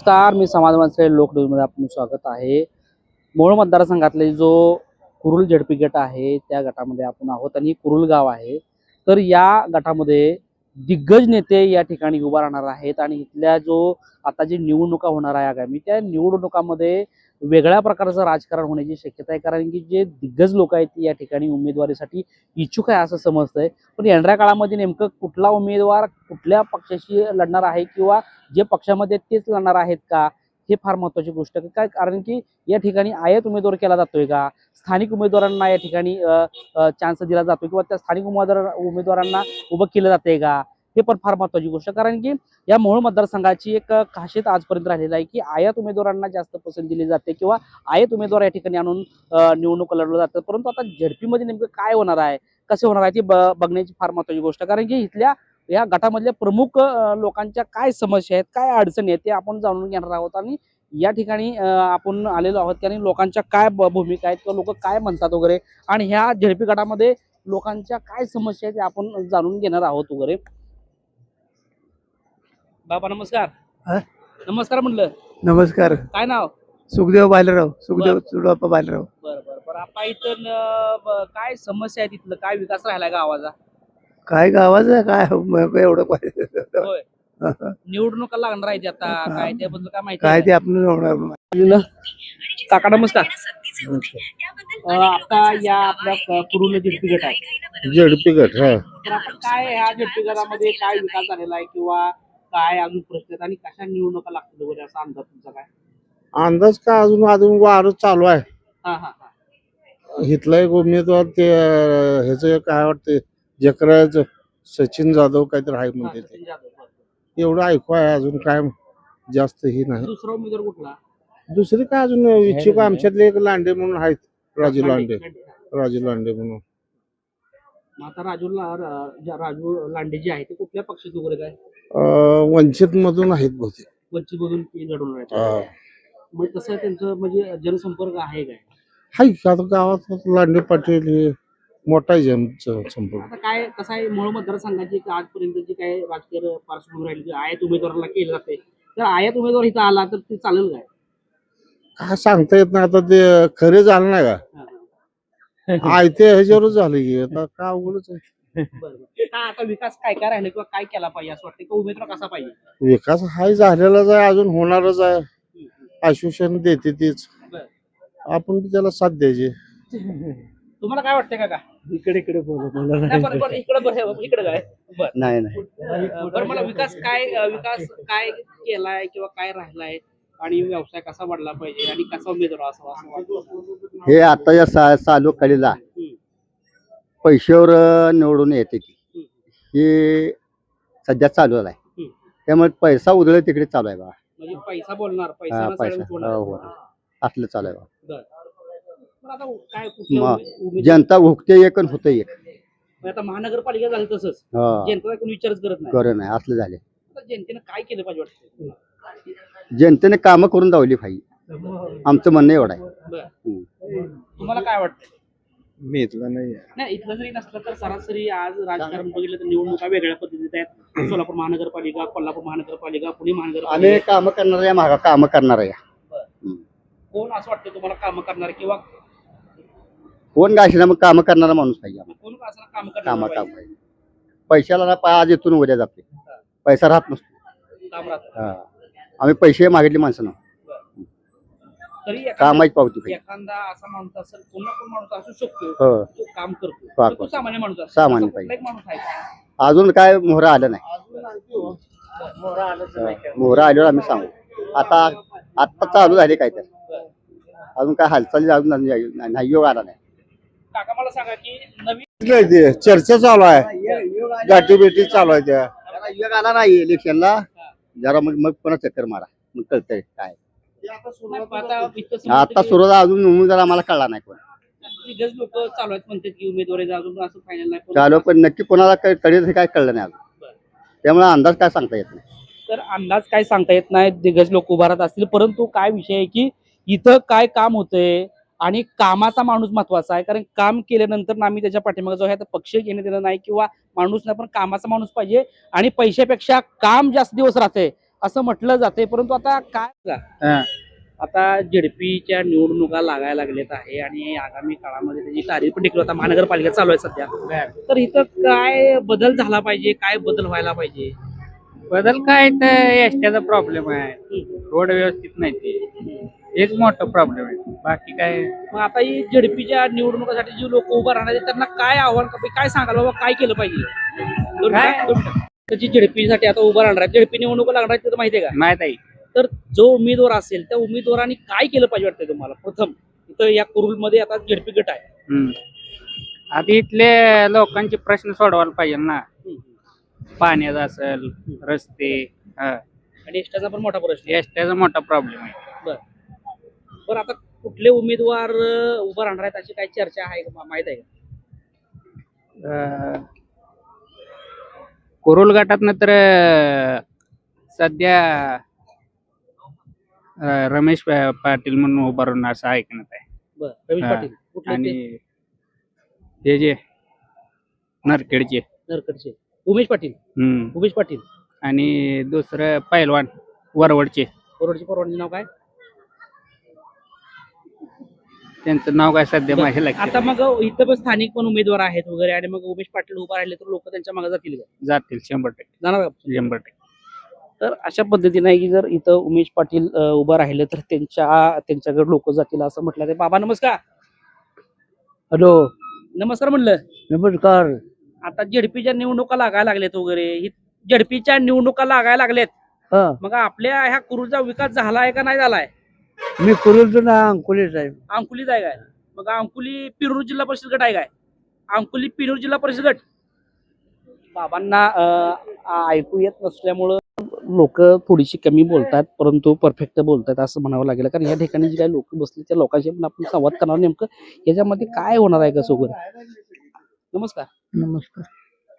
नमस्कार मी समाज माणसे लोक न्यूजमध्ये आपलं स्वागत आहे. मोहोळ मतदारसंघातले जो कुरुल झेडपी गट आहे त्या गटामध्ये आपण आहोत आणि कुरुल गाव आहे. तर या गटामध्ये दिग्गज नेते या ठिकाणी उभा राहणार आहेत आणि इथल्या जो आता जी निवडणुका होणार आहे आगामी त्या निवडणुकामध्ये वेगळ्या प्रकारचं राजकारण होण्याची शक्यता आहे. कारण की जे दिग्गज लोक आहेत या ठिकाणी उमेदवारीसाठी इच्छुक आहे असं समजतंय. पण येणाऱ्या काळामध्ये नेमकं कुठला उमेदवार कुठल्या पक्षाशी लढणार आहे किंवा जे पक्षामध्ये तेच लढणार आहेत का हे फार महत्वाची गोष्ट आहे. काय कारण की या ठिकाणी आयात उमेदवार केला जातोय का स्थानिक उमेदवारांना या ठिकाणी चान्स दिला जातोय किंवा त्या स्थानिक उमेदवार उमेदवारांना उभं केलं जातंय का हे पण फार महत्वाची गोष्ट कारण की या मोहोळ मतदारसंघाची एक खासियत आजपर्यंत राहिलेली आहे की आयात उमेदवारांना जास्त पसंत दिली जाते किंवा आयात उमेदवार या ठिकाणी आणून निवडणूक लढवलं जातं परंतु आता झडपीमध्ये नेमकं काय होणार आहे? कसे होणार आहे ती ब- बघण्याची फार महत्वाची गोष्ट कारण की इथल्या या गटामधल्या प्रमुख लोकांच्या काय समस्या आहेत काय अडचणी आहेत ते आपण जाणून घेणार आहोत. आणि या ठिकाणी आपण आलेलो आहोत आणि लोकांच्या काय भूमिका आहेत किंवा लोक काय म्हणतात वगैरे. आणि ह्या झडपी गटामध्ये लोकांच्या काय समस्या आहेत ते आपण जाणून घेणार आहोत वगैरे. बाबा नमस्कार. हा? नमस्कार म्हटलं. नमस्कार. काय नाव? सुखदेव बालराव सुखदेव बर. सुडप्पा बालराव. बरं बरं इथं न- ब- काय समस्या आहे तिथलं? काय विकास राहिलाय गावाचा? काय गावाचं? आहे, काय म- एवढं पाहिजे होय. निवडणुका लागणार आहेत आता. काय त्याबद्दल काय माहिती काय आहे? ते आपण का? काका नमस्कार. अं, आता या आपल्या क- कुरुल झेडपी गट आहे झेडपी गट हा. तर आता काय ह्या झेडपी गटामध्ये काय विकास झालेला आहे किंवा काय अजून प्रश्न आहेत आणि कशा निवडणुका लागतील वगैरे असा अंदाज तुमचा काय? अंदाज का अजून अजून वारच चालू आहे. हा हा हा. इथला एक उमेदवार ते अं, ह्याचं काय वाटते जकराज सचिन जाधव काहीतरी आहे हा, म्हणते ते. सचिन जाधव, बरं. एवढं ऐकू आहे अजून काय जास्त ही नाही. दुसरा उमेदवार कुठला? दुसरी काय अजून इच्छुक आमच्यातले एक लांडे म्हणून आहेत राजू लांडे राजू लांडे म्हणून. मग आता राजू ला- रा- ज्या राजू लांडे जे आहे ते कुठल्या पक्षात वगैरे काय वंचित मधून आहेत बहुतेक वंचित मधून ते लढवणार आहेत. मग तसं त्यांचं म्हणजे जनसंपर्क आहे काय हाय का आता गावात लांडे पाटील हे मोठा आहे जन संपर्क आता काय कसं आहे मूळ मतदारसंघाची एक आजपर्यंत जी काय राजकीय पार्श्वभूमी राहिली जी आयात उमेदवाराला केलं जाते तर आयात उमेदवार इथं आला तर ते चालेल काय काय सांगता येत नाही आता ते खरे झालं नाही का हा, हा. आयते ह्याच्यावरच झालं की आता काय अवघडच आहे. काय आता विकास काय काय राहिले किंवा काय केला पाहिजे असं वाटतं किंवा उमेदवार कसा पाहिजे? विकास हाय झालेलाच आहे अजून होणारच आहे. आश्वासन देते तीच. आपण बी त्याला साथ द्यायची. तुम्हाला काय वाटतंय का इकडे इकडे बोला मला नाही बरं बरं इकडे बरं इकडे काय? बरं. नाही नाही. बरं मला विकास काय विकास काय केलाय किंवा काय राहिलाय? आणि व्यवसाय कसा वाढला पाहिजे? आणि कसा उमेदवार असावा असं वाटतं हे आता या सा चालू कलेला. पैशावर निवडून येते ती. हे सध्या चालू आहे. त्यामुळे पैसा उधळे तिकडे चालू आहे बा म्हणजे पैसा बोलणार हा, पैसा. हो, हो. असलं चालू आहे बा बरं. पण आता काय कुठल्या मा- उमे- उमेदवार- जनता भुगते एक आणि होते एक. आता महानगरपालिका झाली तसंच. हा, जनतेचा कोणी विचारच करत नाही. बरं नाही. असलं झाले. आता जनतेनं काय केलं पाहिजे वाटतं? जनतेने कामं करून दावली पाहिजे. आमचं म्हणणं एवढं आहे. बरं. हम्म. तुम्हाला काय वाटतं? मी इथला नाही नाही इथलं जरी नसलं तर सरासरी आज राजकारण बघितलं तर निवडणुका वेगळ्या पद्धतीत आहेत. सोलापूर महानगरपालिका कोल्हापूर महानगरपालिका पुणे आम्ही महानगरपालिका कामं करणार या मागा कामं करणार आहे कोण असं वाटतं तुम्हाला काम करणार किंवा कोण गायशी मग कामं करणारा माणूस पाहिजे आम्हाला. कोण असं काम कामं करणार काम पाहिजे. पैशाला ना पा- आज येथून उद्या जाते. पैसा राहत नसतो. काम राहतं. हा. आम्ही पैसे मागितले माणसानं. तरी एखादा- कामाची पावती पाहिजे. एखादा असा माणूस असेल कोणा कोण माणूस असू शकतो हो. तो काम करतो. हा, तर तो सामान्य माणूस असतो सामान्य असा माणूस आहे का? अजून काय मोहरा आलं नाही. मोहरा आल्यावर आम्ही सांगू. आता आता चालू झाले काय तर. अजून काय हालचाली अजून नाही नाही योग आला नाही. काका मला सांगा की नवीन नाही ते चर्चा चालू आहे. गाठी बेटी चालू आहे त्या. जरा योग आला नाही इलेक्शनला. जरा मग मग पुन्हा चक्कर मारा. मग कळतंय काय. आता सुरुवात अजून उमेदवार आम्हाला कळला नाही कोण. दिग्गज लोक चालू आहेत म्हणतात की उमेदवारी अजून असं फायनल नाही पण- चालू पण नक्की कोणाला क- कळेल हे काय कळलं नाही अजून. त्यामुळे अंदाज काय सांगता येत नाही. तर अंदाज काय सांगता येत नाही दिग्गज लोक उभारत असतील. परंतु काय विषय आहे की इथं काय काम होतंय आणि कामाचा माणूस महत्त्वाचा आहे. कारण काम केल्यानंतर ना आम्ही त्याच्या पाठीमागे जो आहे तर पक्ष घेणे देणं नाही किंवा माणूस नाही पण कामाचा माणूस पाहिजे. आणि पैशापेक्षा काम जास्त दिवस राहते असं म्हटलं जाते परंतु आता काय. आता जेडपीच्या निवडणुका लागायला लागलेत आहे आणि आगामी काळामध्ये त्याची तारीख पण देखील आता महानगरपालिका चालू आहे सध्या. तर इथं काय बदल झाला पाहिजे काय बदल व्हायला पाहिजे? बदल काय तर एसट्याचा प्रॉब्लेम आहे. रोड व्यवस्थित नाही ते. एक मोठा प्रॉब्लेम आहे. बाकी काय? मग आता ही जेडपीच्या निवडणुकासाठी जी लोक उभं राहणार त्यांना काय आव्हान काय सांगाल बाबा काय केलं पाहिजे? त्याची जेडपीसाठी आता उभं राहणार आहे. जेडपी निवडणूक लागणार आहे ते तर माहिती आहे का? माहीत आहे. तर जो उमेदवार असेल त्या उमेदवारांनी काय केलं पाहिजे वाटतंय तुम्हाला? प्रथम इथं या कुरुलमध्ये आता जेडपी गट आहे. हम्म. आता इथले लोकांचे प्रश्न सोडवायला पाहिजे ना. पाण्याचा असेल रस्ते आणि एसट्याचा पण मोठा प्रश्न एसट्याचा मोठा प्रॉब्लेम आहे. बरं. आता कुठले उमेदवार अं, उभं राहणार आहेत अशी काय चर्चा आहे का? माहीत आहे का? अं, कुरुल गटातनं तर सध्या अं, रमेश पा- पाटील म्हणून उभारून असं ऐकण्यात आहे. बरं रमेश हा. पाटील कुठले आणि ते? हे जे नरखेडचे. नरकडचे उमेश पाटील? हम्म. उमेश पाटील. आणि दुसरं पैलवान वरवडचे. कोरोडची परवानगी नाव काय? त्यांचं नाव काय सध्या माझ्या लक्षात आता मग इथं पण स्थानिक पण उमेदवार आहेत वगैरे आणि मग उमेश पाटील उभा राहिले तर लोक त्यांच्या मागे जातील का? जातील शंभर टक्के. जाणार का? शंभर टक्के. तर अशा पद्धतीने आहे की जर इथं उमेश पाटील अं, उभं राहिले तर त्यांच्या त्यांच्याकडे लोक जातील असं म्हटलं ते बाबा नमस्कार. हॅलो. नमस्कार म्हणलं नमस्कार. आता जेडपीच्या निवडणुका लागायला लागल्यात वगैरे. ही जेडपीच्या निवडणुका लागायला लागल्यात. हा. मग आपल्या ह्या कुरुचा विकास झालाय का नाही झालाय? मी कुरुलचं ना अंकुलीच आहे अंकुलीच आहे काय? मग अंकुली पिरूर जिल्हा परिषद गट आहे काय? अंकुली पिरूर जिल्हा परिषद गट. बाबांना अं, ऐकू येत नसल्यामुळं लोक थोडीशी कमी बोलतात परंतु परफेक्ट बोलतात असं म्हणावं लागेल. कारण या ठिकाणी जे काही लोक बसले त्या लोकांशी पण आपण संवाद करणार नेमकं. याच्यामध्ये काय होणार आहे का सोबत? नमस्कार. नमस्कार.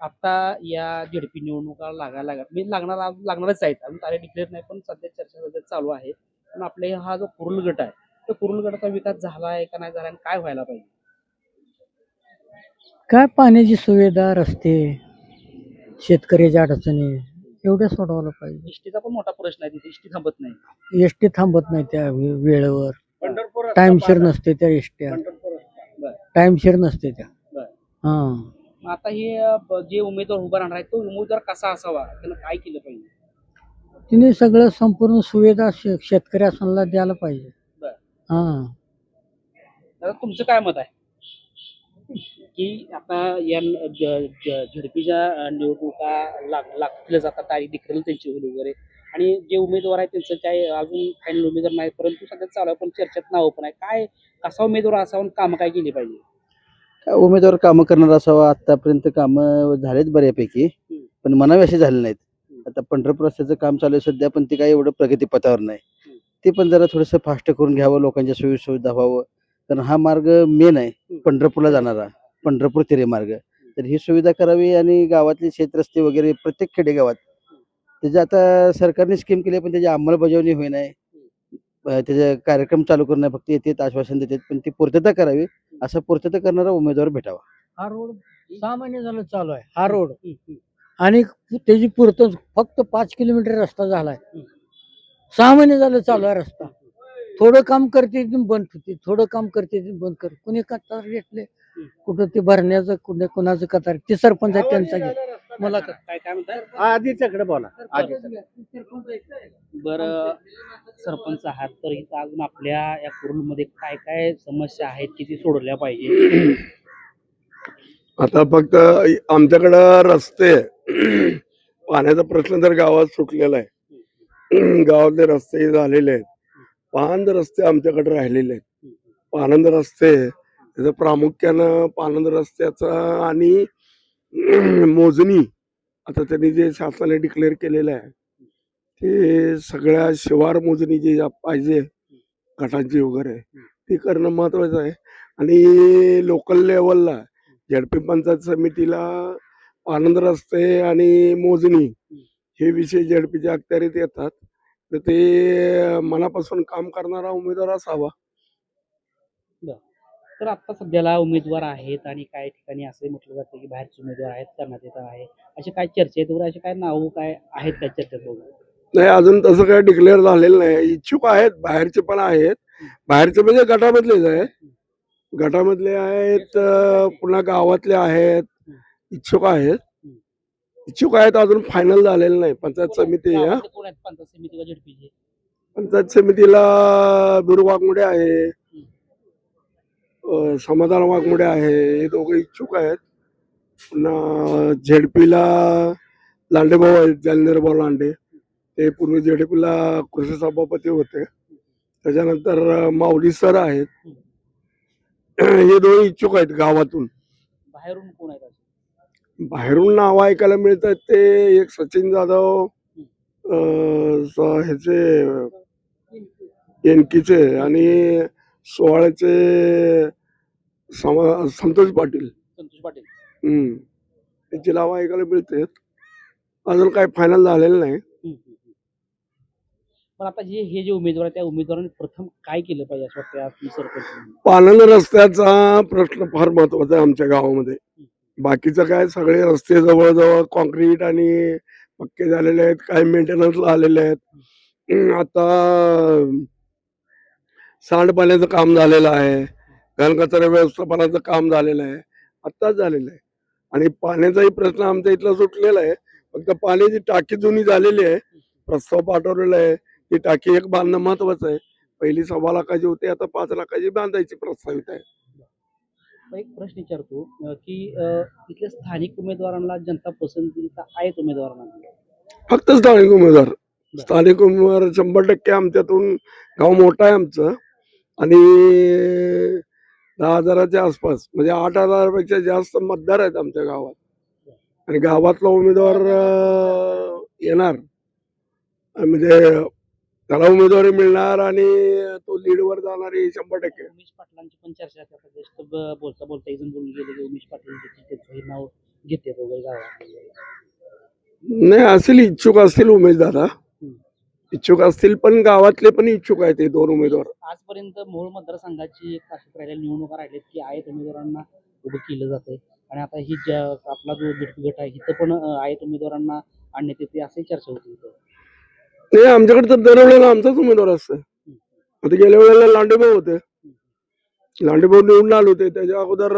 आता या झेडपी निवडणुका लागायला लागत मी लागणार आज लागणारच आहेत. अजून तारीख डिक्लेअर नाही पण सध्या चर्चा सध्या चालू आहे. पण आपल्या हा जो कुरुल गट आहे त्या कुरुल गटाचा विकास झाला आहे का नाही झाला आणि काय व्हायला पाहिजे? काय पाण्याची सुविधा रस्ते शेतकऱ्याच्या अडचणी एवढ्या सोडवायला पाहिजे. इष्टीचा पण मोठा प्रश्न आहे तिथे इष्टी थांबत नाही. एसटी थांबत नाही त्या वे- वेळेवर. पंढरपूर टाइमशीर नसते त्या एसट्या बरं. टाइमशीर नसते त्या. बरं. हा. मग आता हे अं, ब- जे उमेदवार उभा राहणार आहे तो उमेदवार कसा असावा? त्यानं काय केलं पाहिजे? तिने सगळं संपूर्ण सुविधा शे- शेतकऱ्याला द्यायला पाहिजे. बरं. हा. तुमचं काय मत आहे? की आता या न- ज- ज- झडपीच्या निवडणुका लाग लागतीलच आता तारीख डिक्लेअर त्यांची होईल वगैरे. आणि जे उमेदवार आहेत त्यांचं काय अजून फायनल उमेदवार नाही परंतु सध्या चालू आहे पण चर्चेत नाव पण आहे. काय कसा उमेदवार असावा आणि कामं काय केली पाहिजे? काय उमेदवार कामं करणार असावा आतापर्यंत कामं झालेत बऱ्यापैकी पण म्हणावे असे झाले नाहीत. आता पंढरपूर रस्त्याचं काम चालू आहे सध्या पण ते काही एवढं प्रगतीपथावर नाही. ते पण जरा थोडंसं फास्ट करून घ्यावं लोकांच्या सोयी सुविधा व्हावं. कारण हा मार्ग मेन आहे पंढरपूरला जाणारा पंढरपूर तिरे मार्ग. तर ही सुविधा करावी आणि गावातले शेतरस्ते वगैरे प्रत्येक खेडेगावात. त्याचे आता सरकारने स्कीम केली पण त्याची अंमलबजावणी होई नाही. त्याचे कार्यक्रम चालू करणं फक्त येते आश्वासन देतात पण ती पूर्तता करावी असा पूर्तता करणारा उमेदवार भेटावा. हा रोड सहा महिने झालं चालू आहे हा रोड. आणि त्याची पुरत फक्त पाच किलोमीटर रस्ता झालाय. सहा महिने झालं चालू आहे रस्ता. थोडं काम करते बंद होते. थोडं काम करते बंद कर. कुणी कतार घेतले कुठं ते भरण्याचं कुठे कुणाचं कतार. ते सरपंच आहे त्यांचा घे मला आधीच्याकडे बोला. बरं सरपंच आहात तर इथं अजून आपल्या या कुरुलमध्ये काय काय समस्या आहेत की ती सोडल्या पाहिजे? आता फक्त आमच्याकडं रस्ते पाण्याचा प्रश्न तर गावात सुटलेला आहे. गावातले रस्ते झालेले आहेत. पानंद रस्ते आमच्याकडे राहिलेले आहेत. पानंद रस्ते त्याचं प्रामुख्यानं पानंद रस्त्याचा आणि मोजणी आता त्यांनी जे शासनाने डिक्लेअर केलेलं आहे ते सगळ्या शिवार मोजणी जी पाहिजे गटांची वगैरे ती करणं महत्वाचं आहे. आणि लोकल लेवलला झडपी पंचायत समितीला आनंद रस्ते आणि मोजणी हे विषय झडपीच्या अखत्यारीत येतात. तर ते मनापासून काम करणारा उमेदवार असावा. तर आता सध्याला उमेदवार आहेत आणि काही ठिकाणी असं म्हटलं जातं की बाहेरचे उमेदवार आहेत करण्यात येत आहे. असे काय चर्चा आहेत वगैरे? असे काय नाव काय आहेत काय चर्चेत वगैरे नाही अजून तसं काही डिक्लेअर झालेलं नाही. इच्छुक आहेत बाहेरचे पण आहेत. बाहेरचे म्हणजे गटामधलेच आहेत गटामधले आहेत पुन्हा गावातले आहेत. इच्छुक आहेत. इच्छुक आहेत अजून फायनल झालेलं नाही. पंचायत समिती आहेत? पंचायत समितीला बिरू वाघमोडे आहे. समाधान वाघमोडे आहे. हे दोघं इच्छुक आहेत. पुन्हा झेडपीला लांडेभाऊ आहेत जालनेरभाऊ लांडे. ते पूर्वी झेडपीला कृषी सभापती होते. त्याच्यानंतर माऊली सर आहेत. हे दोन इच्छुक आहेत गावातून. बाहेरून कोण आहेत? बाहेरून नाव ऐकायला मिळतात ते. एक सचिन जाधव ह्याचे एनकीचे आणि सोहळ्याचे संतोष पाटील. संतोष पाटील. हम्म. त्यांची नावं ऐकायला मिळतात. अजून काही फायनल झालेलं नाही. पण आता जे हे जे उमेदवार त्या उमेदवारांनी प्रथम काय केलं पाहिजे असं वाटतं? पालन रस्त्याचा प्रश्न फार महत्त्वाचा आहे आमच्या गावामध्ये. बाकीचं काय सगळे रस्ते जवळजवळ कॉन्क्रीट आणि पक्के झालेले आहेत काही मेंटेनन्सला आलेले आहेत. आता सांडपाण्याचं काम झालेलं आहे घनकचरा व्यवस्थापनाचं काम झालेलं आहे आत्ताच झालेलं आहे. आणि पाण्याचाही प्रश्न आमच्या इथला सुटलेला आहे. फक्त पाण्याची टाकी जुनी झालेली आहे प्रस्ताव पाठवलेला आहे ती टाकी एक बांधणं महत्वाचं आहे. पहिली सव्वा लाखाची होती आता पाच लाखाची बांधायची प्रस्तावित आहे. एक प्रश्न विचारतो की इथल्या स्थानिक उमेदवारांना जनता पसंतीचा आहेत उमेदवारांना फक्त स्थानिक उमेदवार. स्थानिक उमेदवार शंभर टक्के आमच्यातून गाव मोठं आहे आमचं. आणि दहा हजाराच्या आसपास म्हणजे आठ हजारापेक्षा जास्त मतदार आहेत आमच्या गावात. आणि गावातला उमेदवार येणार. म्हणजे त्याला उमेदवारी मिळणार आणि तो लीडवर जाणार हे शंभर टक्के. उमेश पाटलांची पण चर्चा ब- बोलता बोलता जण बोलून गेले की उमेश पाटील त्याचं हे नाव घेते वगैरे गावात. नाही असेल इच्छुक असतील उमेश दादा. इच्छुक असतील पण गावातले पण इच्छुक आहेत हे दोन उमेदवार. आजपर्यंत मोहोळ मतदारसंघाची एक अशी राहिलेल्या निवडणुका राहिल्यात की आहेत उमेदवारांना उभं केलं जातंय. आणि आता ही ज्या आपला जो गट आहे इथं पण अं, आहेत उमेदवारांना आणण्यात येते अशी चर्चा होती इथं. नाही आमच्याकडे तर दरवेळेला आमचाच उमेदवार असतो आता गेल्या वेळेला लांडेभाऊ होते. लांडेभाऊ निवडून आले होते. त्याच्या अगोदर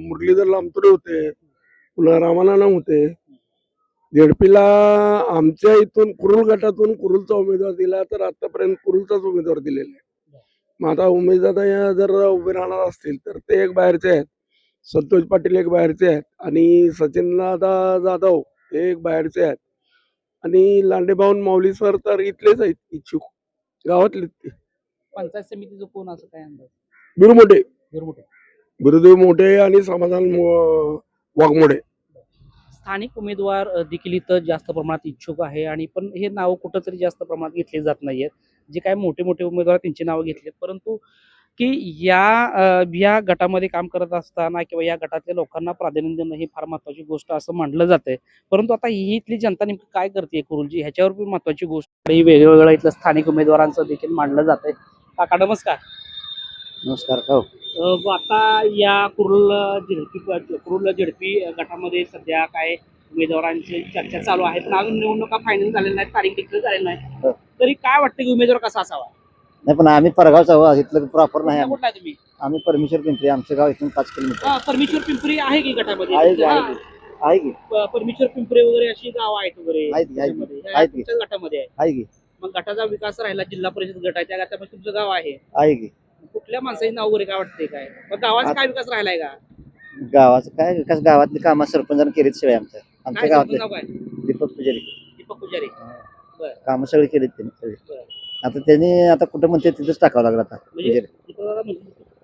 मुरलीधर लांबतुरे होते. पुन्हा रामानाना होते. झेडपीला आमच्या इथून कुरुल गटातून कुरुलचा उमेदवार दिला तर आतापर्यंत कुरुलचाच उमेदवार दिलेला आहे. मग आता उमेदवार जर उभे राहणार असतील तर ते एक बाहेरचे आहेत. संतोष पाटील एक बाहेरचे आहेत. आणि सचिन दादा जाधव हे एक बाहेरचे आहेत. आणि लांडेभाऊन माऊली सर तर इथलेच आहेत इच्छुक. गावातलेच ते. पंचायत समितीचं कोण असं काय अंदाज? बिरुमोठे बिरुदेव मोठे आणि समाधान मो- वाघमोडे. स्थानिक उमेदवार अ, देखील इथं जास्त प्रमाणात इच्छुक आहे आणि पण हे नाव कुठंतरी जास्त प्रमाणात घेतले जात नाहीयेत. जे काय मोठे मोठे उमेदवार त्यांची नावं घेतली परंतु की या या गटामध्ये काम करत असताना किंवा या गटातल्या लोकांना प्राधान्य देणं ही फार महत्वाची गोष्ट असं मानलं जातंय. परंतु आता ही इथली जनता नेमकी काय करते कुरुलजी? ह्याच्यावर पण महत्वाची गोष्ट ही वेगवेगळ्या इथलं स्थानिक उमेदवारांचं देखील मांडलं जातंय. काका नमस्कार. नमस्कार व आता या कुरुल झेडपी कुरुल झेडपी गटामध्ये सध्या काय उमेदवारांची चर्चा चालू आहे पण अजून निवडणुका फायनल झालेल्या नाहीत तारीख डिक्लेअर झालेली नाही हो. तरी काय वाटतं की उमेदवार कसा असावा? नाही पण आम्ही परगावचा हो इथलं प्रॉपर नाही आम्ही. कुठला आहे तुम्ही? आम्ही परमेश्वर पिंपरी. आमचं गाव इथून पाच किलोमीटर. हा, परमेश्वर पिंपरी आहे की गटामध्ये? आहे की, आहे हा, की. आहे की. प- परमेश्वर पिंपरी वगैरे अशी गाव आहेत वगैरे आहेत की, आहेत की. त्याच्यामध्ये. आहेत की. तुमच्याच गटामध्ये आहे. आहे की. मग गटाचा विकास राहिला जिल्हा परिषद गट आहे. त्या गटामध्ये तुमचं गाव आहे. आहे की. कुठल्या माणसाची नाव वगैरे काय वाटतंय काय? मग गावाचा काय विकास राहिलाय का? गावाचं काय विकास? गावातली कामं सरपंचानं केलीत शिवाय आमच्या आमच्या काय गावातले. नाव काय? दीपक पुजारी. दीपक पुजारी. कामं सगळी केलीत त्यांनी सगळी. बरं. आता त्यांनी आता कुठं म्हणते तिथंच टाकावं लागलं आता म्हणजे म्हणतो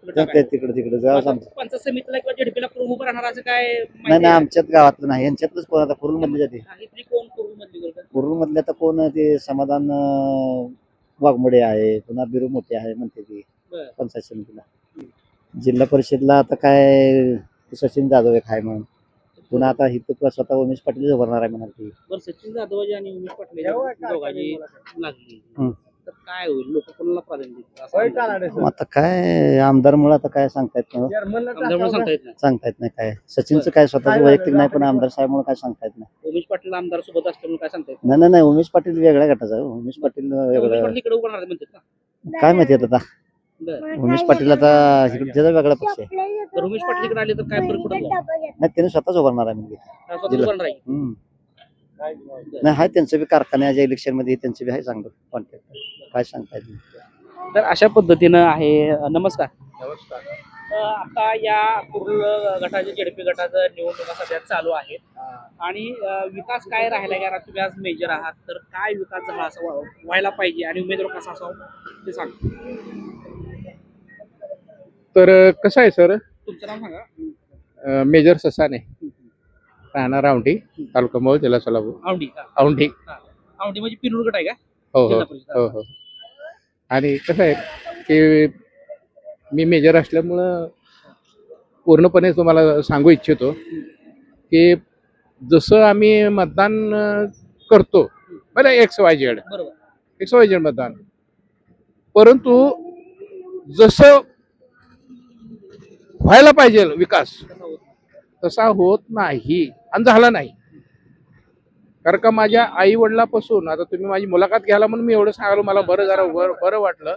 तिकडे टाकायचं. तिकडे तिकडे गाव आता आमचं पंचायत समितीला किंवा झेडपीला कोण उभं राहणार असं काय नाही माहिती नाही आहे? आमच्यात गावातलं नाही यांच्यातलंच कोण आता कुरुल मधली जाते हा, इथली कोण करून मधली गोष्ट? कुरुल मधले आता कोण ते समाधान अं, वाघमोडे आहे पुन्हा बिरू मोठे आहे म्हणते ती बरं. पंचायत समितीला जिल्हा परिषदला आता काय सचिन जाधव एक आहे म्हणून पुन्हा आता इथं स्वतः उमेश पाटील उभारणार आहे म्हणाल ती बरं सचिन जाधवजी आणि उमेश पाटील या दोघांची लागली. तर काय होईल? लोक कोणाला प्राधान्य देतील? असं आता काय आमदारमुळे आता काय सांगता येत नाही आमदारमुळे सांगता येत नाही. सांगता येत नाही काय. सचिनचं काय स्वतःचं वैयक्तिक नाही पण आमदार साहेबमुळे काय सांगता येत नाही. उमेश पाटील आमदार सोबत असल्यामुळे काय सांगता येत नाही? नाही नाही उमेश पाटील वेगळ्या गटाचा आहे. उमेश पाटील नाही उमेश वेगळं पाटील इकडे उभारणार म्हणतात ना. काय माहिती आता बरं. उमेश पाटील आता इकडे त्याचा वेगळा पक्ष आहे. तर उमेश पाटील इकडे आले तर काय फरक पडेल? का? नाही त्याने स्वतःच उभारणार आहे म्हणजे हम्म. नाही हाय त्यांचं बी कारखान्याच्या इलेक्शनमध्ये त्यांचं बी आहे चांगलं कॉन्टॅक्ट काय सांगता नाही. तर अशा पद्धतीनं आहे नमस्कार. नमस्कार. आता या कुर्ल गटाच्या जेडपी गटाचं निवडणुका सध्या चालू आहेत आणि विकास काय राहिला का तुम्ही आज मेजर आहात तर काय विकास झाला असं व्हा- व्हायला पाहिजे आणि उमेदवार कसा असावा? ते सांग. तर कसं आहे सर? तुमचं नाव सांगा. मेजर ससाने. राहणार औंढी तालुका मोहोळ जिल्हा सोलापूर. औंढी हा. औंढी. औंढी म्हणजे पिरूर गट आहे का? हो हो. जिल्हा परिषद. हो हो. आणि कसं आहे की मी मेजर असल्यामुळं पूर्णपणे तुम्हाला सांगू इच्छितो की जसं आम्ही मतदान अं, करतो बरं एक्स वाय झेड बरोबर. एक्स वाय झेड मतदान. परंतु जसं व्हायला पाहिजे विकास तसा होत नाही आणि झाला नाही. कारण का माझ्या आई वडिलापासून आता तुम्ही माझी मुलाखत घ्यायला म्हणून मी एवढं सांगालो मला बरं जरा बरं वाटलं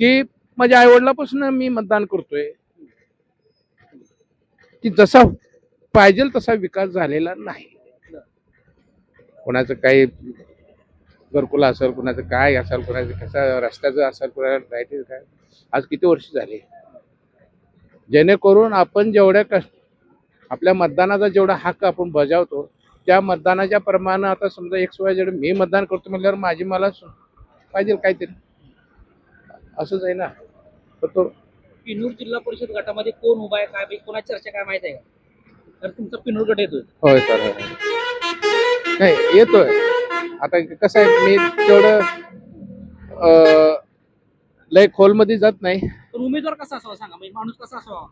की माझ्या आई वडिलापासून मी मतदान करतोय. की जसा पाहिजे तसा विकास झालेला नाही. कोणाचं काही घरकुला असेल कुणाचं काय असेल कुणाचं कसं रस्त्याचं असेल कुणाला काय. आज किती वर्ष झाले? जेणेकरून आपण जेवढ्या कष्ट आपल्या मतदानाचा जेवढा हक्क आपण बजावतो त्या मतदानाच्या प्रमाणे आता समजा एक सोळा जेवढं मी मतदान करतो म्हटल्यावर माझी मला पाहिजे काहीतरी. असंच आहे ना. तर तो पिनूर जिल्हा परिषद गटामध्ये कोण उभा आहे काय कोणाची चर्चा काय माहिती आहे का? तर तुमचा पिनूर गट येतोय. होय सर होय. नाही येतोय. आता कसं आहे मी तेवढं लय खोलमध्ये जात नाही. पण उमेदवार कसा असावा सांगा म्हणजे माणूस कसा असावा?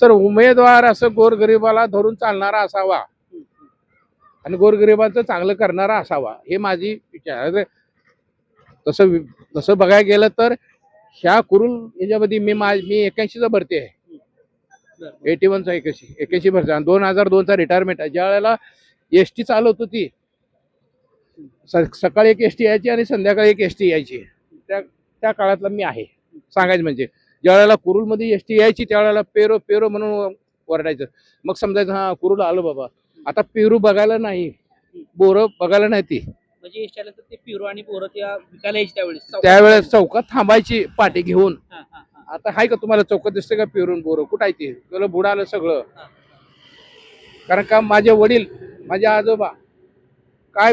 सर उमेदवार असं गोरगरिबाला धरून चालणारा असावा. आणि गोरगरिबाचं चांगलं करणारा असावा हे माझी विचार आहे. तसं तसं बघायला गेलं तर ह्या कुरुल याच्यामध्ये मी मा मी एक्याऐंशीचा भरती आहे. एटी वनचा एक्याऐंशी एक्याऐंशी भरती आणि दोन हजार दोनचा रिटायरमेंट आहे. ज्या वेळेला एस टी चालवत होती स- सकाळी एक एस टी यायची आणि संध्याकाळी एक एस टी यायची. त्या त्या काळातला मी आहे. सांगायचं म्हणजे ज्या वेळेला कुरुलमध्ये एस टी यायची त्यावेळेला पेरो पेरो म्हणून ओरडायचं. मग समजायचं हा कुरुल आलो बाबा. आता पेरू बघायला नाही बोरं बघायला नाही ती. म्हणजे ते पिरू आणि पोरं त्या विकायला यायची त्यावेळेस त्यावेळेस चौकात थांबायची पाठी घेऊन. हा, हा, हा. आता हाय का तुम्हाला चौकात दिसते का पेरून बोरं? कुठं आहे ते? तुला बुडालं सगळं. कारण का माझे वडील माझे आजोबा काय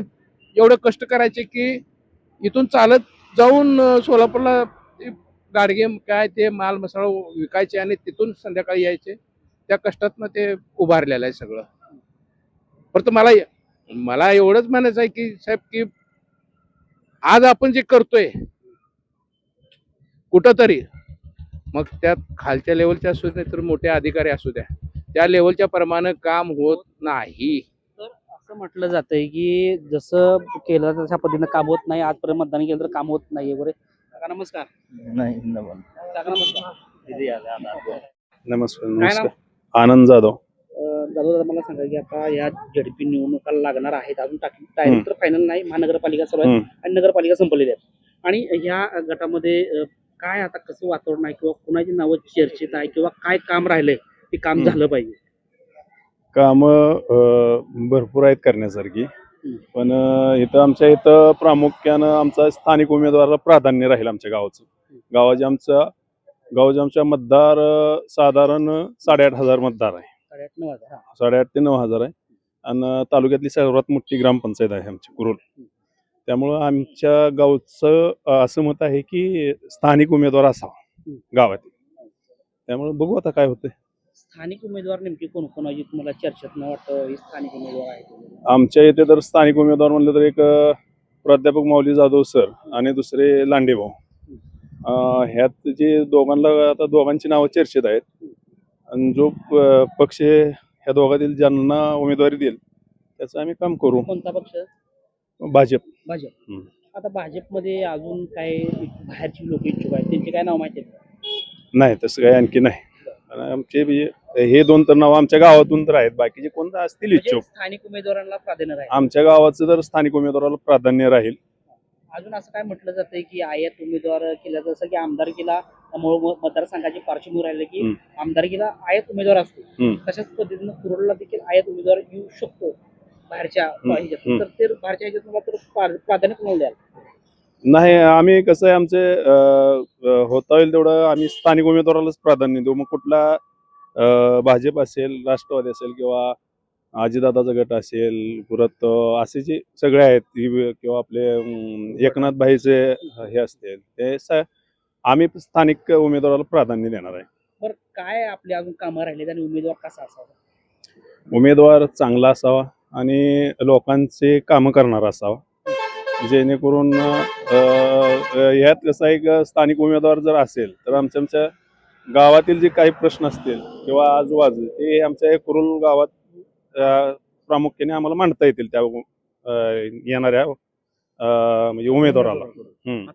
एवढं कष्ट करायचे की इथून चालत जाऊन अं, सोलापूरला ते गाडगे काय ते माल मसाला विकायचे आणि तिथून संध्याकाळी यायचे त्या कष्टातनं ते उभारलेलं आहे सगळं. परत मला मला एवढंच म्हणायचं आहे की साहेब की आज आपण जे करतोय कुठंतरी मग त्यात खालच्या लेवलच्या असू द्या तर मोठे अधिकारी असू द्या त्या लेवलच्या प्रमाणे काम होत नाही. तर असं म्हटलं जातंय की जसं केलं तशा पद्धतीनं काम होत नाही आजपर्यंत मतदान केलं तर काम होत नाही वगैरे. काका नमस्कार. नाही काका नमस्कार. नमस्कार नाव? नमस्कार. आनंद जाधव. अं, दादा दादा मला सांगा की आता या झडपी निवडणुका लागणार आहेत अजून टाकली डायरेक्ट तर फायनल नाही महानगरपालिका सर्व हम्म. आणि नगरपालिका संपलेली आहेत. आणि ह्या गटामध्ये अं, काय आता कसं वातावरण आहे किंवा कुणाची नावं चर्चेत आहे किंवा काय काम राहिलंय ते काम हम्म. झालं पाहिजे? काम भरपूर आहेत करण्यासारखी. पण इथं आमच्या इथं प्रामुख्यानं आमचा स्थानिक उमेदवाराला प्राधान्य राहील आमच्या गावाचं. गावाच्या आमच्या गावाच्या आमच्या मतदार साधारण साडेआठ हजार मतदार आहे. साडेआठ हा. ते नऊ हजार आहे. आणि तालुक्यातली सर्वात मोठी ग्रामपंचायत आहे आमची कुरुल. त्यामुळं आमच्या गावचं असं मत आहे की स्थानिक उमेदवार असावा गावात त्यामुळे बघू आता काय होतंय. स्थानिक उमेदवार नेमके कोण कोण आहे तुम्हाला चर्चेत न वाटतं हे स्थानिक उमेदवार आहेत? आमच्या इथे तर स्थानिक उमेदवार म्हणलं तर एक अ, प्राध्यापक माऊली जाधव सर आणि दुसरे लांडेभाऊ अ, ह्यात जे दोघांना आता दोघांची नावं चर्चेत आहेत. आणि जो प- पक्ष ह्या दोघातील ज्यांना उमेदवारी देईल त्याचं आम्ही काम करू. कोणता पक्ष? भाजप. भाजप. आता भाजपमध्ये अजून काय बाहेरची लोक इच्छुक आहेत? त्यांची काय नाव माहिती आहेत नाही तसं काही आणखी नाही. आणि आमचे बी- हे दोन तर नाव आमच्या गावातून तर आहेत. बाकीचे कोणतं असतील म्हणजे इच्छुक. स्थानिक उमेदवारांना प्राधान्य राहील. आमच्या गावाचं तर स्थानिक उमेदवाराला प्राधान्य राहील. अजून असं काय म्हटलं जातंय की आयात उमेदवार केला जसं की आमदारकीला मूळ म- मतदारसंघाची पार्श्वभूमी राहिली की हम्म. आमदारकीला आयात उमेदवार असतो. हम्म. तशाच पद्धतीनं कुरोडला देखील आयात उमेदवार येऊ शकतो बाहेरच्या ह्याच्यातून. तर ते बाहेरच्या मला तर प्राधान्य कोणाला द्याल? नाही आम्ही कसं आहे आमचे होता होईल तेवढं आम्ही स्थानिक उमेदवारालाच प्राधान्य देऊ. मग कुठला भाजप असेल राष्ट्रवादी असेल किंवा अजितदादाचा गट असेल परत असे जे सगळे आहेत किंवा आपले एकनाथ भाईचे हे असतील ते आम्ही स्थानिक उमेदवाराला प्राधान्य देणार आहे. बरं काय आपले अजून कामं राहिलेत आणि उमेदवार कसा असावा? उमेदवार चांगला असावा आणि लोकांचे कामं करणारा असावा. जेणेकरून अं, यात कसं आहे की स्थानिक उमेदवार जर असेल तर आमच्या आमच्या गावातील जे काही प्रश्न असतील किंवा आजूबाजू ते आमच्या कुरुल गावात प्रामुख्याने आम्हाला मांडता येतील त्या येणाऱ्या म्हणजे उमेदवाराला.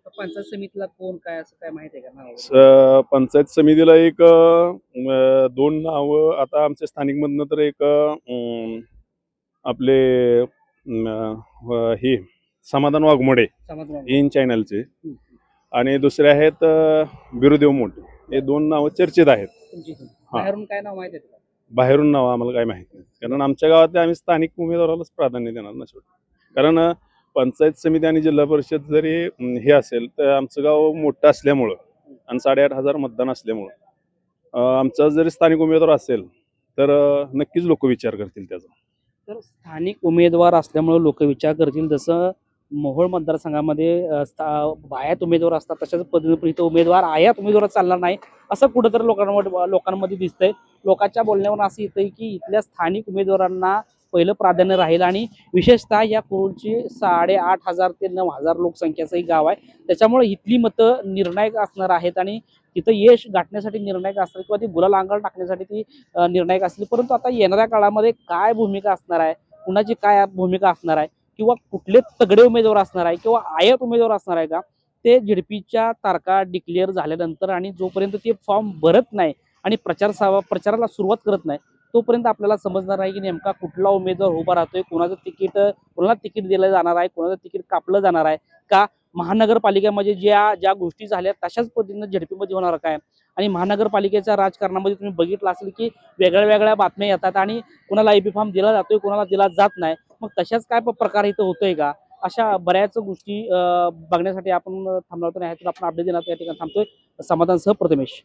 पंचायत समितीला कोण काय असं काय माहिती आहे का? पंचायत समितीला एक दोन नावं आता आमच्या स्थानिक मधनं तर एक आपले हे समाधान वाघमोडे इन चॅनलचे. आणि दुसरे आहेत बिरुदेव मोठे. हे दोन नावं चर्चेत आहेत. तुमची बाहेरून काय नाव माहिती आहे का बाहेरून नावं आम्हाला काय माहीत नाही. कारण आमच्या गावात आम्ही स्थानिक उमेदवारालाच प्राधान्य देणार ना शेवटी. कारण अं, पंचायत समिती आणि जिल्हा परिषद जरी अं, हे असेल तर आमचं गाव मोठं असल्यामुळं आणि साडेआठ हजार मतदान असल्यामुळं अं, आमचा जरी स्थानिक उमेदवार असेल तर अं, नक्कीच लोक विचार करतील त्याचा. तर स्थानिक उमेदवार असल्यामुळे लोक विचार करतील. जसं मोहोळ मतदारसंघामध्ये स्था- आयात उमेदवार असतात तशाच पद्धतीने इथं उमेदवार आयात उमेदवार चालणार नाही असं कुठंतरी लोकांमध्ये लोकांमध्ये दिसतंय. लोकांच्या बोलण्यावर असं येतंय की इथल्या स्थानिक उमेदवारांना पहिलं प्राधान्य राहील आणि विशेषतः या कुरुलची साडेआठ हजार ते नऊ हजार लोकसंख्याचं एक गाव आहे. त्याच्यामुळे इथली मतं निर्णायक असणार आहेत आणि तिथं यश गाठण्यासाठी निर्णायक असणार किंवा ती गुलाल अंगावर टाकण्यासाठी ती निर्णायक असली. परंतु आता येणाऱ्या काळामध्ये काय भूमिका असणार आहे? कुणाची काय भूमिका असणार आहे? किंवा कुठले तगडे उमेदवार असणार आहे किंवा आयत उमेदवार असणार आहे का ते झेडपीच्या तारखा डिक्लेअर झाल्यानंतर आणि जोपर्यंत ते फॉर्म भरत नाही आणि प्रचार सावा प्रचाराला सुरुवात करत नाही तोपर्यंत आपल्याला समजणार आहे की नेमका कुठला उमेदवार उभा राहतोय कोणाचं तिकीट कोणाला तिकीट दिलं जाणार आहे कोणाचं तिकीट कापलं जाणार आहे का महानगरपालिकेमध्ये ज्या ज्या गोष्टी झाल्या तशाच पद्धतीनं झडपीमध्ये होणार काय? आणि महानगरपालिकेच्या राजकारणामध्ये तुम्ही बघितलं असेल की वेगळ्या वेगळ्या बातम्या येतात आणि कुणाला एबी फॉर्म दिला जातोय कुणाला दिला जात नाही मग तशाच काय प्रकार इथं होतोय का? अशा बऱ्याच गोष्टी बघण्यासाठी आपण थांबलो नाही तर आपण अपडेट देणार या ठिकाणी थांबतोय. समाधान सह प्रथमेश.